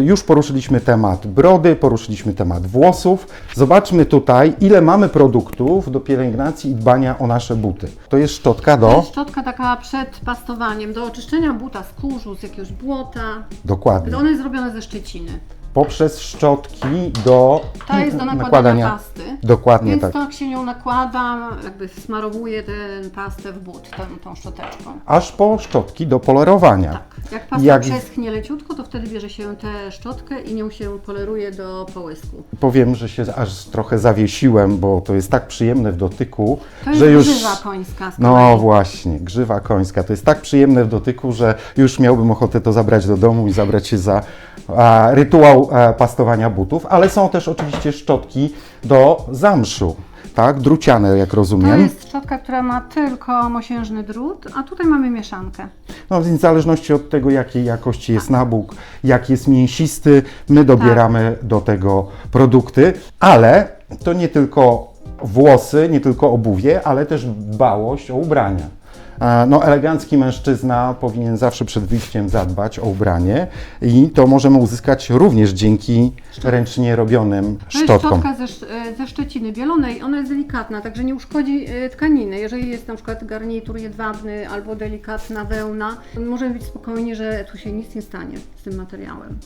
Już poruszyliśmy temat brody, poruszyliśmy temat włosów. Zobaczmy tutaj, ile mamy produktów do pielęgnacji i dbania o nasze buty. To jest szczotka To do... jest szczotka taka przed pastowaniem, do oczyszczenia buta z kurzu, z jakiegoś błota. Dokładnie. Ona jest zrobiona ze szczeciny. Poprzez szczotki do To jest do nakładania, pasty. Dokładnie Więc tak. to jak się nią nakłada, jakby smarowuje tę pastę w but tą, tą szczoteczką. Aż po szczotki do polerowania. Tak. Jak pasta Jak- przeschnie leciutko, to wtedy bierze się tę szczotkę i nią się poleruje do połysku. Powiem, że się aż trochę zawiesiłem, bo to jest tak przyjemne w dotyku, To jest że już. grzywa końska z No właśnie, grzywa końska. To jest tak przyjemne w dotyku, że już miałbym ochotę to zabrać do domu i zabrać się za a, rytuał a, pastowania butów, ale są też oczywiście szczotki do zamszu, tak? Druciane, jak To rozumiem. jest szczotka, która ma tylko mosiężny drut, a tutaj mamy mieszankę. No więc w zależności od tego, jakiej jakości jest nabóg, jak jest mięsisty, my dobieramy do tego produkty, ale to nie tylko włosy, nie tylko obuwie, ale też dbałość o ubrania. A, No, elegancki mężczyzna powinien zawsze przed wyjściem zadbać o ubranie i to możemy uzyskać również dzięki ręcznie robionym To jest szczotkom. szczotka ze, sz- e, ze szczeciny bielonej, ona jest delikatna, także nie uszkodzi e, tkaniny. Jeżeli jest na przykład garnitur jedwabny albo delikatna wełna, możemy być spokojni, że tu się nic nie stanie z tym materiałem.